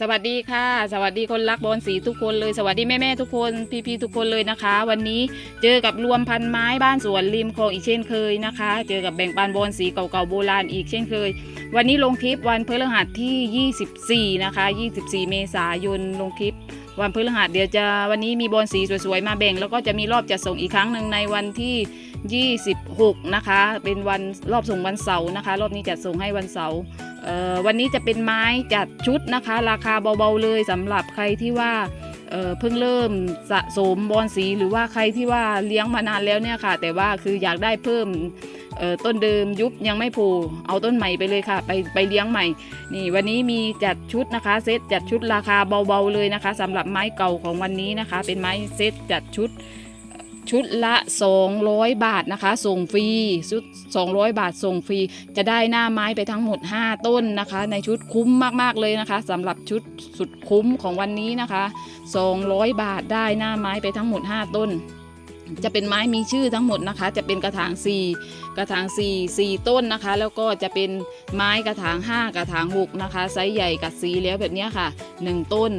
สวัสดีค่ะ สวัสดีคนรักบอลสีทุกคนเลย สวัสดีแม่แม่ๆทุกคนพี่ๆทุกคนเลยนะคะ วันนี้เจอกับรวมพันไม้บ้านสวนริมคลองอีกเช่นเคยนะคะ เจอกับแบ่งปันบอลสีเก่าๆโบราณอีกเช่นเคย วันนี้ลงคลิปวันพฤหัสที่ 24 นะคะ 24 เมษายนลงคลิป วันพฤหัสเดี๋ยวจะวันนี้มีบอลสีสวยๆมาแบ่ง แล้วก็จะมีรอบจัดส่งอีกครั้งหนึ่งในวันที่26นะคะเป็นวันรอบส่งวันเสาร์นะคะ รอบนี้จัดส่งให้วันเสาร์ วันนี้จะเป็นไม้จัดชุดนะคะ ราคาเบาๆเลยสำหรับใครที่ว่าเเพิ่งเริ่มสะสมบอนสีหรือว่าใครที่ว่าเลี้ยงมานานแล้วเนี่ยค่ะ แต่ว่าคืออยากได้เพิ่มต้นเดิมยุบยังไม่โผล่เอาต้นใหม่ไปเลยค่ะ ไปไปเลี้ยงใหม่ นี่วันนี้มีจัดชุดนะคะเซตจัดชุดราคาเบาๆเลยนะคะสำหรับไม้เก่าของวันนี้นะคะ เป็นไม้เซตจัดชุด ชุดละ 200 บาทนะคะ ส่งฟรีชุด 200 บาทส่งฟรี จะได้หน้าไม้ไปทั้งหมด 5 ต้นนะคะ ในชุดคุ้มมากๆเลยนะคะสำหรับชุดสุดคุ้มของวันนี้นะคะ 200 บาทได้หน้าไม้ไปทั้งหมด 5 ต้น จะเป็นไม้มีชื่อทั้งหมดนะคะ จะเป็นกระถาง 4 กระถาง 4 4 ต้นนะคะ แล้วก็จะเป็นไม้กระถาง 5 กระถาง 6 นะคะไซส์ใหญ่กับสีแล้วแบบนี้ค่ะ 1 ต้น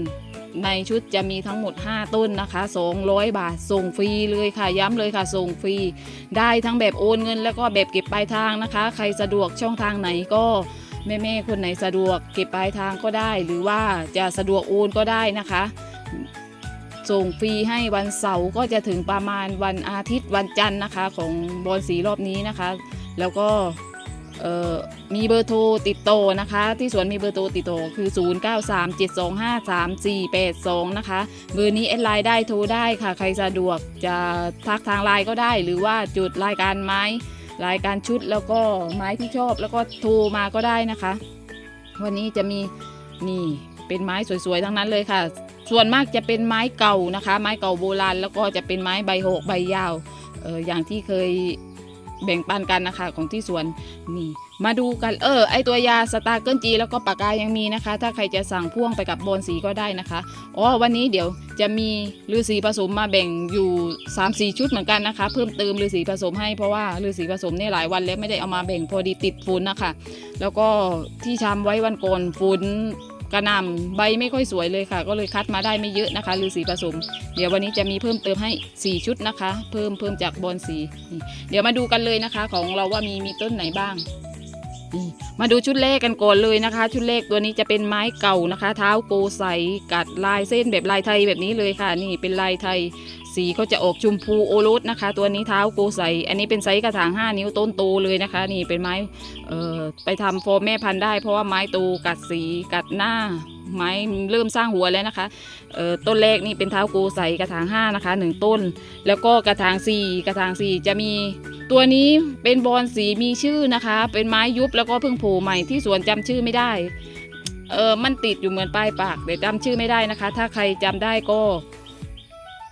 ในชุดจะมีทั้งหมด 5 ต้นนะคะ 200 บาทส่งฟรีเลยค่ะ ย้ำเลยค่ะส่งฟรี ได้ทั้งแบบโอนเงิน แล้วก็แบบเก็บปลายทางนะคะ ใครสะดวกช่องทางไหนก็แม่ ๆ คนไหนสะดวกเก็บปลายทางก็ได้ หรือว่าจะสะดวกโอนก็ได้นะคะ ส่งฟรีให้วันเสาร์ก็จะถึงประมาณวันอาทิตย์วันจันทร์นะคะ ของบอลสีรอบนี้นะคะ แล้วก็ มีเบอร์โทรติดต่อนะคะ ที่สวนมีเบอร์โทรติดต่อคือ 0937253482 นะคะ เบอร์นี้แอดไลน์ได้โทรได้ค่ะ ใครสะดวกจะทักทางไลน์ก็ได้ หรือว่าจุดรายการไม้รายการชุดแล้วก็ไม้ที่ชอบแล้วก็โทรมาก็ได้นะคะ วันนี้จะมีนี่เป็นไม้สวยๆทั้งนั้นเลยค่ะ ส่วนมากจะเป็นไม้เก่านะคะ ไม้เก่าโบราณแล้วก็จะเป็นไม้ใบหกใบยาวเอออย่างที่เคย แบ่งปันกันนะคะของที่สวนนี่ มาดูกันเออไอตัวยาสตาร์เกิลจีแล้วก็ปากกายังมีนะคะ ถ้าใครจะสั่งพ่วงไปกับบอนสีก็ได้นะคะอ๋อวันนี้เดี๋ยวจะมีฤาษีผสมมาแบ่งอยู่3-4 ชุดเหมือนกันนะคะ เพิ่มเติมฤาษีผสมให้เพราะว่าฤาษีผสมเนี่ยหลายวันแล้วไม่ได้เอามาแบ่งพอดีติดฝุ่นนะคะ แล้วก็ที่ชำไว้วันก่อนฝุ่น กระนำใบไม่ค่อยสวยเลยค่ะ ก็เลยคัดมาได้ไม่เยอะนะคะฤาษีผสม เดี๋ยววันนี้จะมีเพิ่มเติมให้ 4 ชุดนะคะ เพิ่มเพิ่มจากบอนสีเดี๋ยวมาดูกันเลยนะคะ ของเราว่ามีมีต้นไหนบ้าง มาดูชุดเลขกันก่อนเลยนะคะ ชุดเลขตัวนี้จะเป็นไม้เก่านะคะ เท้าโกใสกัดลายเส้นแบบลายไทยแบบนี้เลยค่ะ นี่เป็นลายไทย สีก็จะออกชมพูโอรสนะคะ ตัวนี้เท้าโกใสอันนี้เป็นไซส์กระถาง 5 นิ้วต้นโตเลยนะคะ นี่เป็นไม้เอ่อไปทำโฟมแม่พันธุ์ได้ เพราะว่าไม้โตกัดสีกัดหน้า ไม้เริ่มสร้างหัวแล้วนะคะเอ่อต้นแรกนี่เป็นเท้าโกใสกระถาง 5 นะคะหนึ่งต้น แล้วก็กระถาง 4 กระถาง 4 จะมีตัวนี้เป็นบอลสีมีชื่อนะคะ เป็นไม้ยุบแล้วก็เพิ่งโผล่ใหม่ที่สวนจำชื่อไม่ได้เออมันติดอยู่เหมือนป้ายปากแต่จำชื่อไม่ได้นะคะ ถ้าใครจำได้ก็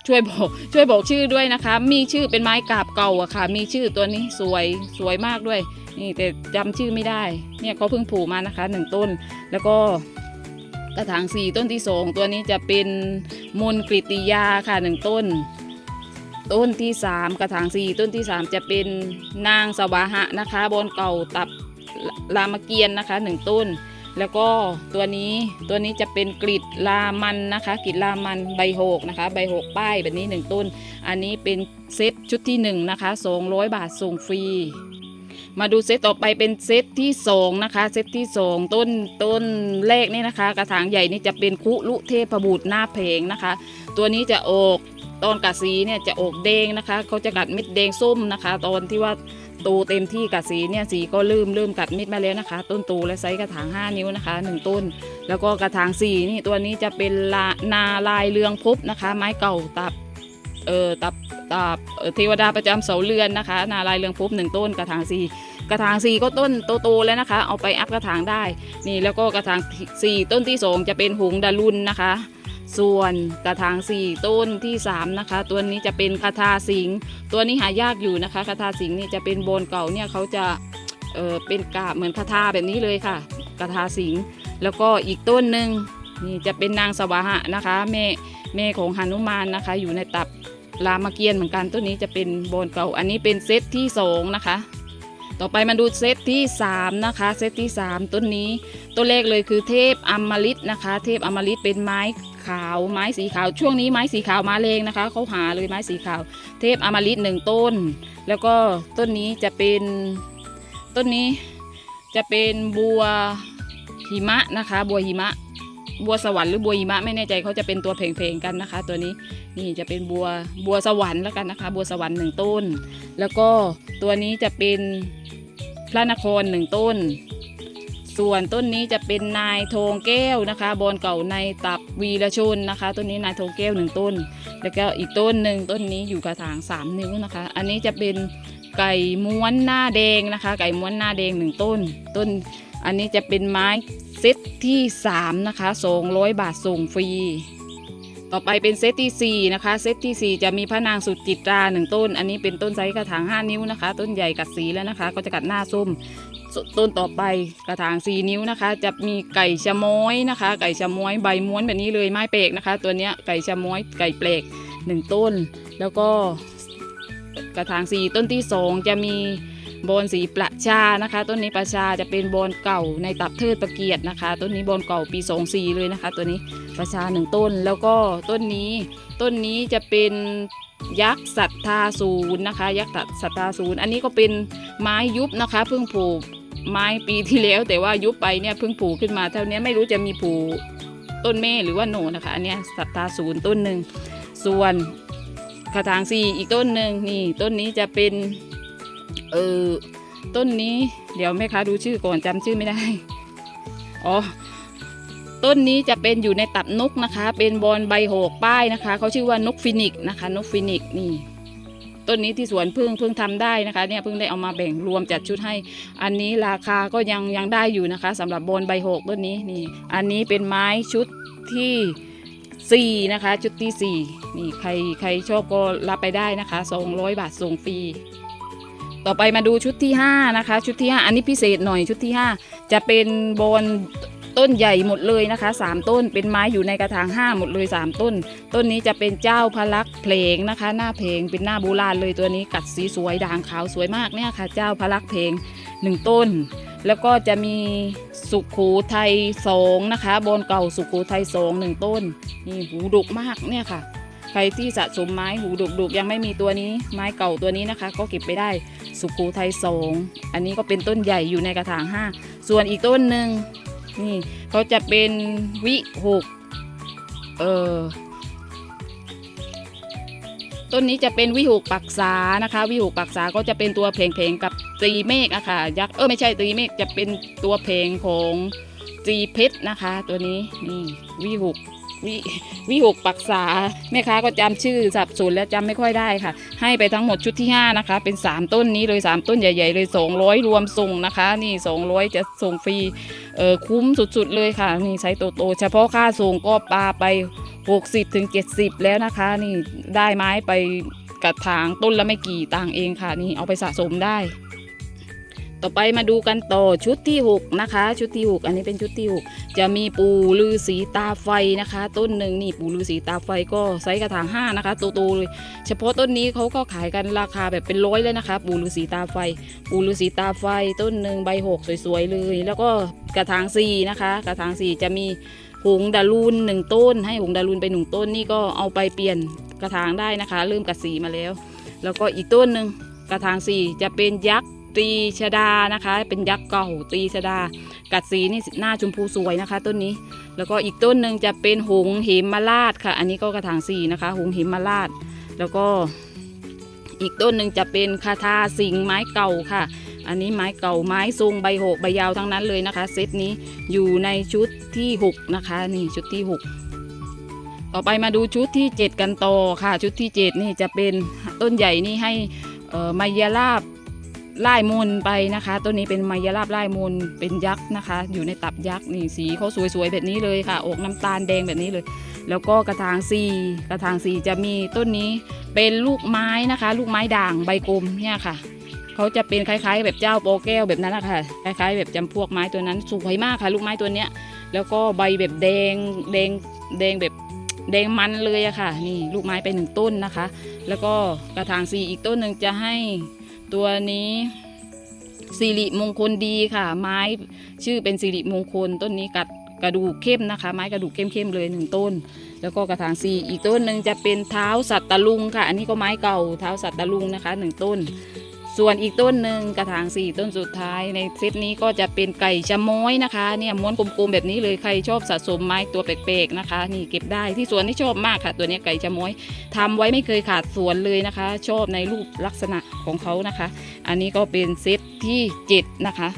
ช่วยบอกช่วยบอกชื่อด้วยนะคะ มีชื่อเป็นไม้กาบเก่าอะค่ะ มีชื่อตัวนี้สวยสวยมากด้วย นี่แต่จำชื่อไม่ได้ เนี่ยเขาเพิ่งผล่มานะคะหนึ่งต้น แล้วก็กระถางสี่ต้นที่สองตัวนี้จะเป็นมนกริติยาค่ะหนึ่งต้น ต้นที่สามกระถางสี่ต้นที่สามจะเป็นนางสวาหะนะคะ บนเก่าตับรามเกียรตินะคะหนึ่งต้น แล้วก็ตัวนี้ตัวนี้จะเป็นกริดลามันนะคะกริดลามันใบโหกนะคะใบโหกป้ายแบบนี้หนึ่งต้น อันนี้เป็นเซตชุดที่หนึ่งนะคะ200 บาทส่งฟรี มาดูเซตต่อไปเป็นเซตที่สองนะคะเซตที่สองต้นต้นแรกนี่นะคะ กระถางใหญ่นี่จะเป็นคุลุเทพบุตรหน้าเพลงนะคะ ตัวนี้จะออก ตอนกัดสีเนี่ยจะออกแดงนะคะ เขาจะกัดเม็ดแดงส้มนะคะ ตอนที่ว่าโตเต็มที่กัดสีเนี่ยสีก็เริ่มเริ่มกัดเม็ดมาแล้วนะคะ ต้นโตและไซส์กระถาง 5 นิ้วนะคะหนึ่งต้น แล้วก็กระถางสี่นี่ตัวนี้จะเป็นลานาลายเรืองพบนะคะ ไม้เก่าตับเอ่อตับตับเทวดาประจำเสาเรือนนะคะ นาลายเรืองพบหนึ่งต้นกระถางสี่กระถางสี่ก็ต้นโตๆแล้วนะคะ เอาไปอัพกระถางได้นี่แล้วก็กระถางสี่ต้นที่สองจะเป็นหงดารุนนะคะ ส่วนกระถางสี่ต้นที่สามนะคะ ตัวนี้จะเป็นคาทาสิง ตัวนี้หายากอยู่นะคะคาทาสิงนี่จะเป็นโบนเก่าเนี่ยเขาจะเออเป็นกาบเหมือนคาทาแบบนี้เลยค่ะคาทาสิง แล้วก็อีกต้นหนึ่งนี่จะเป็นนางสวาหะนะคะแม่แม่ของหนุมานนะคะ อยู่ในตับรามเกียรติเหมือนกันต้นนี้จะเป็นโบนเก่า อันนี้เป็นเซตที่สองนะคะต่อไปมาดูเซตที่ 3 นะคะ เซตที่ 3 ต้นนี้ต้นแรกเลยคือเทพอมฤตนะคะ เทพอมฤตเป็นไม้ ขาวไม้สีขาวช่วงนี้ไม้สีขาวมาแรงนะคะเขาหาเลยไม้สีขาว เทพอมฤตหนึ่งต้น แล้วก็ต้นนี้จะเป็นต้นนี้จะเป็นบัวหิมะนะคะ บัวหิมะ บัวสวรรค์หรือบัวหิมะไม่แน่ใจเขาจะเป็นตัวเพลงๆกันนะคะ ตัวนี้นี่จะเป็นบัวบัวสวรรค์แล้วกันนะคะ บัวสวรรค์หนึ่งต้น แล้วก็ตัวนี้จะเป็นพระนครหนึ่งต้น ส่วนต้นนี้จะเป็นนายโทงแก้วนะคะ บอนเก่าในตับวีรชนนะคะ ต้นนี้นายโทงแก้วหนึ่งต้น แล้วก็อีกต้นหนึ่งต้นนี้อยู่กระถางสามนิ้วนะคะ อันนี้จะเป็นไก่ม้วนหน้าแดงนะคะ ไก่ม้วนหน้าแดงหนึ่งต้น ต้น อันนี้จะเป็นไม้เซตที่ 3 นะคะ 200 บาทส่งฟรี ต่อไปเป็นเซตที่4นะคะ เซตที่ 4 จะมีพระนางสุดจิตราหนึ่งต้น อันนี้เป็นต้นไซส์กระถาง 5 นิ้วนะคะ ต้นใหญ่กัดสีแล้วนะคะ ก็จะกัดหน้าส้ม ต้นต่อไปกระถาง4นิ้วนะคะ จะมีไก่ชะม้อยนะคะ ไก่ชะม้อยใบม้วนแบบนี้เลยไม้เปลกนะคะ ตัวเนี้ยไก่ชะม้อยไก่เปลกหนึ่งต้น แล้วก็กระถาง4ต้นที่ 2 จะมีบอนสีประชานะคะ ต้นนี้ประชาจะเป็นบอนเก่าในตับเทิดประเกียรตินะคะ ต้นนี้บอนเก่าปี24เลยนะคะ ตัวนี้ประชาหนึ่งต้น แล้วก็ต้นนี้ต้นนี้จะเป็นยักษ์ศรัทธาศูนย์นะคะ ยักษ์ศรัทธาศูนย์อันนี้ก็เป็นไม้ยุบนะคะ เพิ่งปลูก ไม้ปีที่แล้ว แต่ว่ายุบไปเนี่ยเพิ่งปลูกขึ้นมาเท่านี้ไม่รู้จะมีผูต้นแม่หรือว่าโหนนะคะอันนี้ยศรัทธาศูนย์ต้นหนึ่งส่วนกระถางสี่อีกต้นหนึ่งนี่ต้นนี้จะเป็นเออต้นนี้เดี๋ยวแม่ค้าดูชื่อก่อนจำชื่อไม่ได้อ๋อต้นนี้จะเป็นอยู่ในตับนกนะคะ เป็นบอลใบโหกป้ายนะคะเขาชื่อว่านกฟินิกนะคะ นกฟินิกนี่ ต้นนี้ที่สวนพึ่งพิ่งทำได้นะคะเนี่ยพิ่งได้เอามาแบ่งรวมจัดชุดให้ อันนี้ราคาก็ยังยังได้อยู่นะคะสำหรับบอลใบหกต้นนี้นี่ อันนี้เป็นไม้ชุดที่สี่นะคะชุดที่สี่นี่ใครใครชอบก็รับไปได้นะคะ200บาทส่งฟรีต่อไปมาดูชุดที่5นะคะชุดที่ 5 อันนี้พิเศษหน่อยชุดที่ 5 จะเป็นบอล ต้นใหญ่หมดเลยนะคะ 3 ต้นเป็นไม้อยู่ในกระถาง5หมดเลย 3 ต้น ต้นนี้จะเป็นเจ้าพลักเพลงนะคะ หน้าเพลงเป็นหน้าโบราณเลยตัวนี้กัดสีสวยด่างขาวสวยมากเนี่ยค่ะ เจ้าพลักเพลง 1 ต้น แล้วก็จะมีสุขูไทยสองนะคะบอลเก่าสุขูไทยสองหนึ่งต้นนี่หูดุกมากเนี่ยค่ะ ใครที่สะสมไม้หูดุกๆยังไม่มีตัวนี้ ไม้เก่าตัวนี้นะคะ ก็เก็บไปได้สุโขทัยสองอันนี้ก็เป็นต้นใหญ่อยู่ในกระถางห้าส่วนอีกต้นหนึ่ง นี่เขาจะเป็นวิหกเออต้นนี้จะเป็นวิหกปักษานะคะ วิหกปักษาก็จะเป็นตัวเพลงๆกับตีเมฆอะค่ะยักษ์เออไม่ใช่ตีเมฆจะเป็นตัวเพลงของจีเพชรนะคะ ตัวนี้นี่วิหก วิวิหกปักษาแม่ค้าก็จำชื่อสับสนแล้วจำไม่ค่อยได้ค่ะ ให้ไปทั้งหมดชุดที่ 5 นะคะ เป็น 3 ต้นนี้เลย 3 ต้นใหญ่ ๆ เลย 200 รวมส่งนะคะ นี่ 200 จะส่งฟรีเออคุ้มสุดๆเลยค่ะ นี่ใช้โตโตๆเฉพาะค่าส่งก็ปลาไป 60ถึง70แล้วนะคะ นี่ได้ไม้ไปกระถางต้นละไม่กี่ตังเองค่ะ นี่เอาไปสะสมได้ ต่อไปมาดูกันต่อชุดที่ 6 นะคะ ชุดที่ 6 อันนี้เป็นชุดที่ 6 จะมีปูลือสีตาไฟนะคะ ต้นหนึ่งนี่ปูลือสีตาไฟก็ไซส์กระถาง5นะคะโตๆเลยเฉพาะต้นนี้เขาก็ขายกันราคาแบบเป็นร้อยเลยนะคะ ปูลือสีตาไฟ ปูลือสีตาไฟ ต้นหนึ่งใบหกสวยๆเลย แล้วก็กระถางสี่นะคะ กระถางสี่จะมีหงดารูนหนึ่งต้น ให้หงดารูนไปหนึ่งต้นนี่ก็เอาไปเปลี่ยนกระถางได้นะคะ เริ่มกัดสีมาแล้ว แล้วก็อีกต้นหนึ่งกระถางสี่จะเป็นยักษ์ ตรีชดานะคะ เป็นยักษ์เก่าตรีชดา กัดสีนี่หน้าชมพูสวยนะคะ ต้นนี้ แล้วก็อีกต้นหนึ่งจะเป็นหงเหมมาลาดค่ะ อันนี้ก็กระถางสี่นะคะ หงเหมมาลาด แล้วก็อีกต้นหนึ่งจะเป็นคาทาสิงไม้เก่าค่ะ อันนี้ไม้เก่าไม้ทรงใบโหกใบยาวทั้งนั้นเลยนะคะ เซตนี้อยู่ในชุดที่ 6 นะคะ นี่ชุดที่ 6ต่อไปมาดูชุดที่ 7 กันต่อค่ะ ชุดที่ 7 นี่จะเป็นต้นใหญ่นี่ให้เอ่อมายาลาบ ไล่มนไปนะคะต้นนี้เป็นไมยาลาบไล่มนเป็นยักษ์นะคะ อยู่ในตับยักษ์นี่สีเขาสวยๆแบบนี้เลยค่ะ อกน้ำตาลแดงแบบนี้เลย แล้วก็กระถางสีกระถางสีจะมีต้นนี้เป็นลูกไม้นะคะ ลูกไม้ด่างใบกลมเนี่ยค่ะเขาจะเป็นคล้ายๆ แบบเจ้าโปแก้วแบบนั้นนะคะคล้ายๆ แบบจำพวกไม้ตัวนั้นสวยมากค่ะ ลูกไม้ตัวเนี้ย แล้วก็ใบแบบแดงแดงแดงแบบแดงมันเลยอะค่ะ นี่ลูกไม้ไปหนึ่งต้นนะคะ แล้วก็กระถางสีอีกต้นหนึ่งจะให้ ตัวนี้สิริมงคลดีค่ะ ไม้ชื่อเป็นสิริมงคล ต้นนี้กัดกระดูกเข้มนะคะ ไม้กระดูกเข้มๆเลยหนึ่งต้น แล้วก็กระถางสีอีกต้นหนึ่งจะเป็นเท้าสัตตะลุงค่ะ อันนี้ก็ไม้เก่าเท้าสัตตะลุงนะคะหนึ่งต้น ส่วนอีกต้นหนึ่งกระถางสี่ต้นสุดท้ายในเซตนี้ก็จะเป็นไก่ชะม้อยนะคะเนี่ยม้วนกลมๆแบบนี้เลยใครชอบสะสมไม้ตัวแปลกๆนะคะ นี่เก็บได้ที่สวนที่ชอบมากค่ะ ตัวนี้ไก่ชะม้อยทำไว้ไม่เคยขาดสวนเลยนะคะ ชอบในรูปลักษณะของเขานะคะ อันนี้ก็เป็นเซตที่เจ็ดนะคะ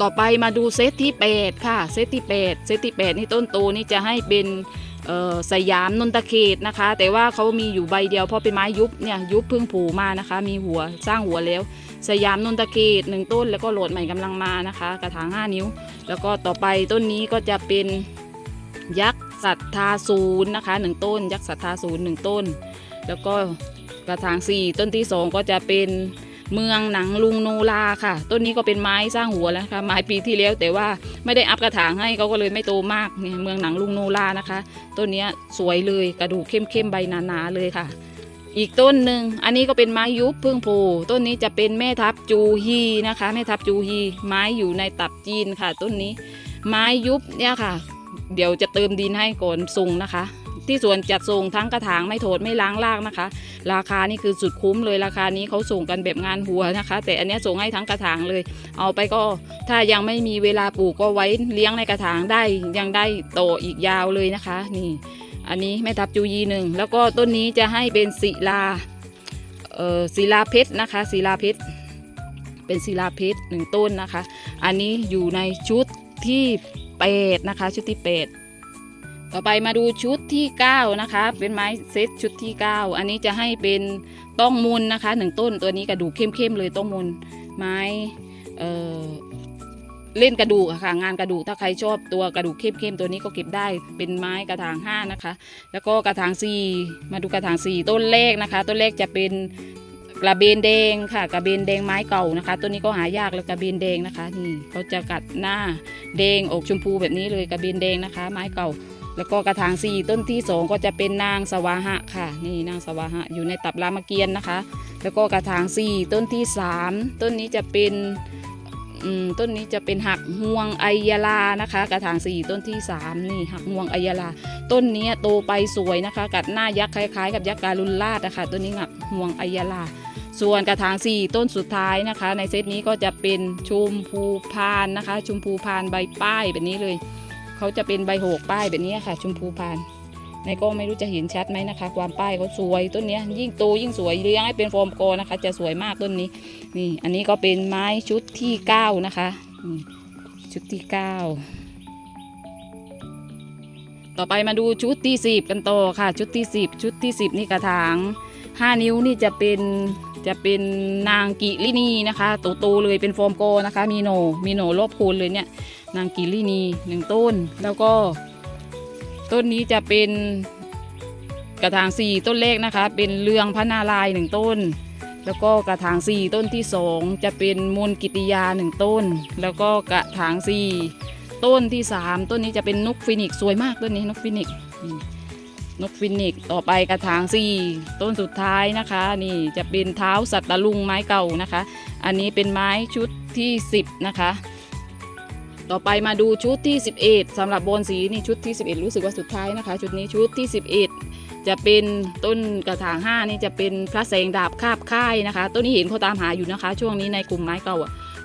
ต่อไปมาดูเซตที่แปดค่ะ เซตที่แปดเซตที่แปดนี่ต้นโตนี่จะให้เป็น สยามนนตะเขตนะคะ แต่ว่าเขามีอยู่ใบเดียวเพราะเป็นไม้ยุบเนี่ยยุบเพิ่งผูมานะคะ มีหัวสร้างหัวแล้ว สยามนนตะเขตหนึ่งต้นแล้วก็โหลดใหม่กำลังมานะคะ กระถาง 5 นิ้ว แล้วก็ต่อไปต้นนี้ก็จะเป็นยักษ์ศรัทธาศูนย์นะคะหนึ่งต้น ยักษ์ศรัทธาศูนย์หนึ่งต้น แล้วก็กระถาง 4 ต้นที่ 2 ก็จะเป็น เมืองหนังลุงโนราค่ะ ต้นนี้ก็เป็นไม้สร้างหัวแล้วนะคะไม้ปีที่แล้วแต่ว่าไม่ได้อัพกระถางให้เขาก็เลยไม่โตมากเนี่ยเมืองหนังลุงโนรานะคะต้นนี้สวยเลยกระดูกเข้มๆใบหนาๆเลยค่ะ อีกต้นหนึ่งอันนี้ก็เป็นไม้ยุบพึ่งโพต้นนี้จะเป็นแม่ทับจูฮีนะคะแม่ทับจูฮีไม้อยู่ในตับจีนค่ะ ต้นนี้ ไม้ยุบเนี่ยค่ะ เดี๋ยวจะเติมดินให้ก่อนส่งนะคะ ที่สวนจัดส่งทั้งกระถางไม่โถดไม่ล้างรากนะคะ ราคานี่คือสุดคุ้มเลยราคานี้เขาส่งกันแบบงานหัวนะคะ แต่อันนี้ส่งให้ทั้งกระถางเลย เอาไปก็ถ้ายังไม่มีเวลาปลูกก็ไว้เลี้ยงในกระถางได้ยังได้โตอีกยาวเลยนะคะ นี่ อันนี้แม่ทับจูยีหนึ่งแล้วก็ต้นนี้จะให้เป็นศิลาเอ่อศิลาเพชรนะคะศิลาเพชรเป็นศิลาเพชรหนึ่งต้นนะคะ อันนี้อยู่ในชุดที่แปดนะคะชุดที่แปด ต่อไปมาดูชุดที่เก้านะคะ เป็นไม้เซตชุดที่เก้าอันนี้จะให้เป็นต้องมุนนะคะหนึ่งต้นตัวนี้กระดูกเข้มๆเลยต้องมุนไม้เอ่อเล่นกระดูกค่ะ งานกระดูกถ้าใครชอบตัวกระดูกเข้มๆตัวนี้ก็เก็บได้เป็นไม้กระถางห้านะคะ แล้วก็กระถางสี่มาดูกระถางสี่ต้นแรกนะคะ ต้นแรกจะเป็นกระเบนแดงค่ะกระเบนแดงไม้เก่านะคะต้นนี้ก็หายากแล้วกระเบนแดงนะคะนี่เขาจะกัดหน้าแดงอกชมพูแบบนี้เลยกระเบนแดงนะคะ ไม้เก่า แล้วก็กระถางสี่ต้นที่สองก็จะเป็นนางสวาหะค่ะ นี่นางสวาหะอยู่ในตับรามเกียรตินะคะ แล้วก็กระถางสี่ต้นที่สามต้นนี้จะเป็นต้นนี้จะเป็นหักห่วงไอยาลานะคะ กระถางสี่ต้นที่สามนี่หักห่วงไอยาลา ต้นนี้โตไปสวยนะคะ กัดหน้ายักษ์คล้ายๆ กับยักษ์การุณราชนะคะต้นนี้หักห่วงไอยาลา ส่วนกระถางสี่ต้นสุดท้ายนะคะ ในเซตนี้ก็จะเป็นชมพูพานนะคะ ชมพูพานใบป้ายแบบนี้เลย เขาจะเป็นใบโหกป้ายแบบนี้ค่ะ ชมพูพานในก็ไม่รู้จะเห็นชัดไหมนะคะ ความป้ายเขาสวยต้นนี้ยิ่งโตยิ่งสวยเลี้ยงให้เป็นฟอร์มโกนะคะ จะสวยมากต้นนี้ นี่ อันนี้ก็เป็นไม้ชุดที่9นะคะชุดที่9ต่อไปมาดูชุดที่10กันต่อค่ะ ชุดที่10ชุดที่10นี่กระถาง5นิ้วนี่จะเป็นจะเป็นนางกิลินีนะคะโตๆเลยเป็นฟอร์มโกนะคะ มีโนมีโนรอบโคนเลยเนี่ย นางกิลินีหนึ่งต้น แล้วก็ ต้นนี้จะเป็นกระถางสี่ต้นเลขนะคะ เป็นเรืองพระนารายหนึ่งต้น แล้วก็กระถางสี่ต้นที่สองจะเป็นมูลกิติยาหนึ่งต้น แล้วก็กระถางสี่ต้นที่สามต้นนี้จะเป็นนกฟินิกซ์สวยมากต้นนี้นกฟินิกนกฟินิกต่อไปกระถางสี่ต้นสุดท้ายนะคะ นี่จะเป็นเท้าสัตตะลุงไม้เก่านะคะ อันนี้เป็นไม้ชุดที่สิบนะคะ ต่อไปมาดูชุดที่ 11สำหรับโบนสีนี่ชุดที่ 11 รู้สึกว่าสุดท้ายนะคะ ชุดนี้ชุดที่ 11 จะเป็นต้นกระถาง5นี่จะเป็นพระแสงดาบคาบค่ายนะคะ ต้นนี้เห็นเขาตามหาอยู่นะคะ ช่วงนี้ในกลุ่มไม้เก่า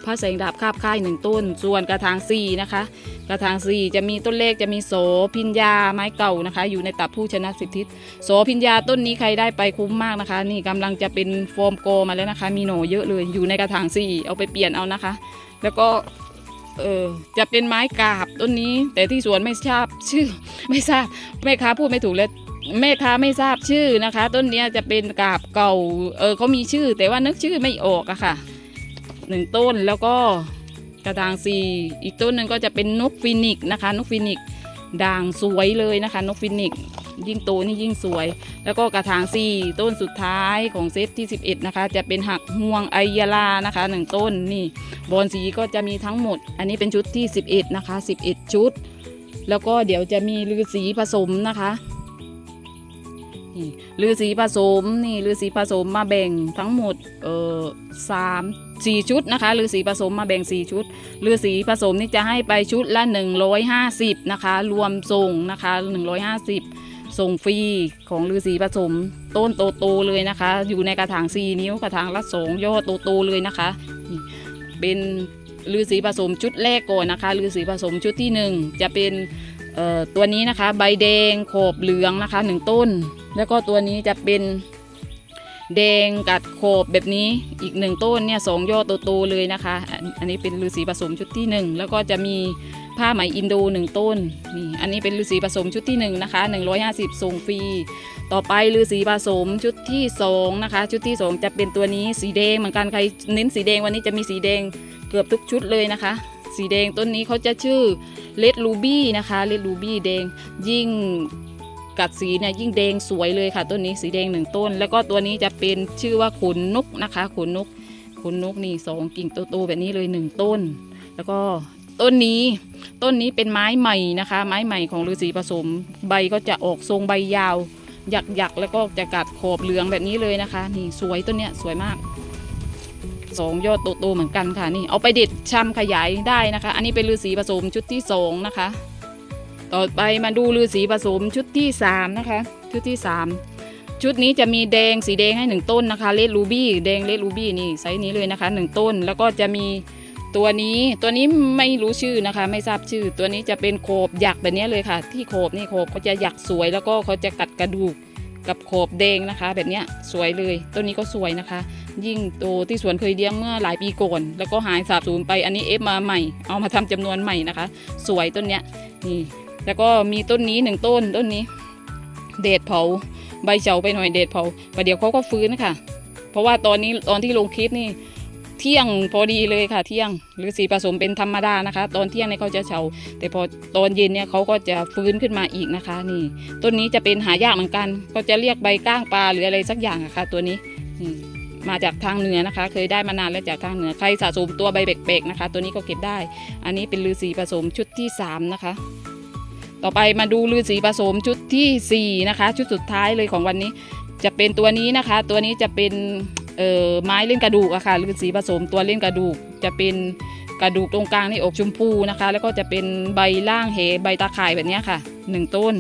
พระแสงดาบคาบค่ายหนึ่งต้น ส่วนกระถาง4นะคะ กระถาง4จะมีต้นเลขจะมีโสพิญญาไม้เก่านะคะ อยู่ในตับผู้ชนะสิทธิศโสพิญญาต้นนี้ใครได้ไปคุ้มมากนะคะ นี่กำลังจะเป็นโฟมโกมาแล้วนะคะ มีโหนเยอะเลยอยู่ในกระถาง4เอาไปเปลี่ยนเอานะคะ แล้วก็ เออจะเป็นไม้กาบต้นนี้ แต่ที่สวนไม่ทราบชื่อ ไม่ทราบแม่ค้าพูดไม่ถูกเลยแม่ค้าไม่ทราบชื่อนะคะ ต้นนี้จะเป็นกาบเก่าเออเขามีชื่อ แต่ว่านึกชื่อไม่ออกอะค่ะหนึ่งต้นแล้วก็กระถางสีอีกต้นหนึ่งก็จะเป็นนกฟินิกนะคะ นกฟินิกด่างสวยเลยนะคะ นกฟินิก ยิ่งโตนี่ยิ่งสวย แล้วก็กระถางสี่ต้นสุดท้ายของเซตที่ 11 นะคะ จะเป็นหักห่วงไอยาลานะคะหนึ่งต้นนี่บอลสีก็จะมีทั้งหมด อันนี้เป็นชุดที่ 11 นะคะ 11 ชุด แล้วก็เดี๋ยวจะมีลือสีผสมนะคะนี่ฤาษีผสมนี่ฤาษีผสมมาแบ่งทั้งหมดเอ่อสามสี่ชุดนะคะฤาษีผสมมาแบ่งสี่ชุดฤาษีผสมนี่จะให้ไปชุดละ150นะคะ รวมส่งนะคะ150ส่ ส่งฟรีของฤาษีผสม ต้นโตๆเลยนะคะ อยู่ในกระถาง4นิ้วกระถางละสองยอดโตๆเลยนะคะ เป็นฤาษีผสมชุดแรกก่อนนะคะฤาษีผสมชุดที่หนึ่งจะเป็นตัวนี้นะคะใบแดงขอบเหลืองนะคะหนึ่งต้น แล้วก็ตัวนี้จะเป็นแดงกัดขอบแบบนี้อีกหนึ่งต้นเนี่ยสองยอดโตๆเลยนะคะ อันนี้เป็นฤาษีผสมชุดที่หนึ่งแล้วก็จะมี ผ้าไหมอินโดหนึ่งต้นนี่อันนี้เป็นฤาษีผสมชุดที่หนึ่งนะคะ150ส่งฟรีต่อไปฤาษีผสมชุดที่สองนะคะชุดที่สองจะเป็นตัวนี้สีแดงเหมือนกันใครเน้นสีแดงวันนี้จะมีสีแดงเกือบทุกชุดเลยนะคะ สีแดงต้นนี้เขาจะชื่อเลดรูบี้นะคะเลดรูบี้แดงยิ่งกัดสีเนี่ยยิ่งแดงสวยเลยค่ะต้นนี้สีแดงหนึ่งต้น แล้วก็ตัวนี้จะเป็นชื่อว่าขนนกนะคะขนนกขนนกนี่สองกิ่งโตๆแบบนี้เลยหนึ่งต้น แล้วก็ต้นนี้ ต้นนี้เป็นไม้ใหม่นะคะ ไม้ใหม่ของฤาษีผสม ใบก็จะออกทรงใบยาว หยักๆแล้วก็จะกัดขอบเหลืองแบบนี้เลยนะคะ นี่สวยต้นเนี้ยสวยมากสองยอดโตๆเหมือนกันค่ะนี่เอาไปเด็ดชำขยายได้นะคะ อันนี้เป็นฤาษีผสมชุดที่สองนะคะ ต่อไปมาดูฤาษีผสมชุดที่สามนะคะ ชุดที่สามชุดนี้จะมีแดงสีแดงให้หนึ่งต้นนะคะเลดรูบี้แดงเลดรูบี้นี่ไซส์นี้เลยนะคะหนึ่งต้น แล้วก็จะมี ตัวนี้ตัวนี้ไม่รู้ชื่อนะคะ ไม่ทราบชื่อ ตัวนี้จะเป็นโขบหยักแบบนี้เลยค่ะ ที่โขบนี่โขบเขาจะหยักสวยแล้วก็เขาจะกัดกระดูกกับโขบแดงนะคะ แบบนี้สวยเลยต้นนี้ก็สวยนะคะ ยิ่งโตที่สวนเคยเลี้ยงเมื่อหลายปีก่อนแล้วก็หายสาบสูญไปอันนี้เอฟมาใหม่ เอามาทำจำนวนใหม่นะคะ สวยต้นเนี้ยนี่แล้วก็มีต้นนี้หนึ่งต้นต้นนี้ เดดเผาใบเฉาไปหน่อยเดดเผาประเดี๋ยวเขาก็ฟื้นค่ะ เพราะว่าตอนนี้ตอนที่ลงคลิปนี่ เที่ยงพอดีเลยค่ะเที่ยงหรือสีผสมเป็นธรรมดานะคะ ตอนเที่ยงเนี่ยเขาจะเฉาแต่พอตอนเย็นเนี่ยเขาก็จะฟื้นขึ้นมาอีกนะคะนี่ ต้นนี้จะเป็นหายากเหมือนกัน ก็จะเรียกใบก้างปลาหรืออะไรสักอย่างะค่ะตัวนี้มาจากทางเหนือนะคะ เคยได้มานานแล้วจากทางเหนือใครสะสมตัวใบเบกๆนะคะ ตัวนี้ก็เก็บได้ อันนี้เป็นฤาษีผสมชุดที่สามนะคะ ต่อไปมาดูฤาษีผสมชุดที่สี่นะคะ ชุดสุดท้ายเลยของวันนี้ จะเป็นตัวนี้นะคะ ตัวนี้จะเป็น เอ่อไม้เล่นกระดูกอะค่ะฤาษีผสมตัวเล่นกระดูกจะเป็นกระดูกตรงกลางนี่อกชมพูนะคะ แล้วก็จะเป็นใบล่างเหใบตาข่ายแบบเนี้ยค่ะหนึ่งต้น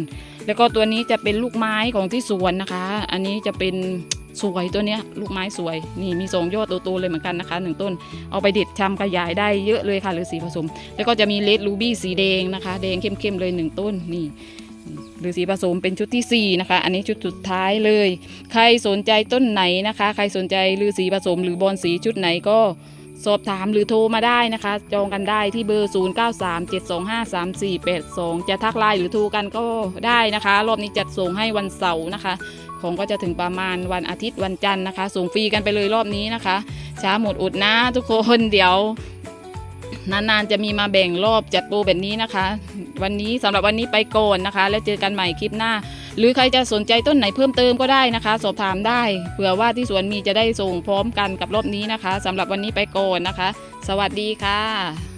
แล้วก็ตัวนี้จะเป็นลูกไม้ของที่สวนนะคะ อันนี้จะเป็นสวยตัวเนี้ยลูกไม้สวยนี่มีสองยอดโตๆเลยเหมือนกันนะคะหนึ่งต้นเอาไปเด็ดชำขยายได้เยอะเลยค่ะฤาษีผสม แล้วก็จะมีเลดรูบี้สีแดงนะคะ แดงเข้มๆเลยหนึ่งต้นนี่ ฤาษีผสมเป็นชุดที่สี่นะคะ อันนี้ชุดสุดท้ายเลย ใครสนใจต้นไหนนะคะ ใครสนใจฤาษีผสมหรือบอลสีชุดไหนก็สอบถามหรือโทรมาได้นะคะ จองกันได้ที่เบอร์ 0937253482 จะทักไลน์หรือโทรกันก็ได้นะคะ รอบนี้จัดส่งให้วันเสาร์นะคะ ของก็จะถึงประมาณวันอาทิตย์วันจันทร์นะคะ ส่งฟรีกันไปเลยรอบนี้นะคะ ช้าหมดอดนะทุกคนเดี๋ยว นานๆจะมีมาแบ่งรอบจัดโปรแบบนี้นะคะ วันนี้สำหรับวันนี้ไปก่อนนะคะ แล้วเจอกันใหม่คลิปหน้า หรือใครจะสนใจต้นไหนเพิ่มเติมก็ได้นะคะ สอบถามได้เผื่อว่าที่สวนมีจะได้ส่งพร้อมกันกับรอบนี้นะคะสำหรับวันนี้ไปก่อนนะคะ สวัสดีค่ะ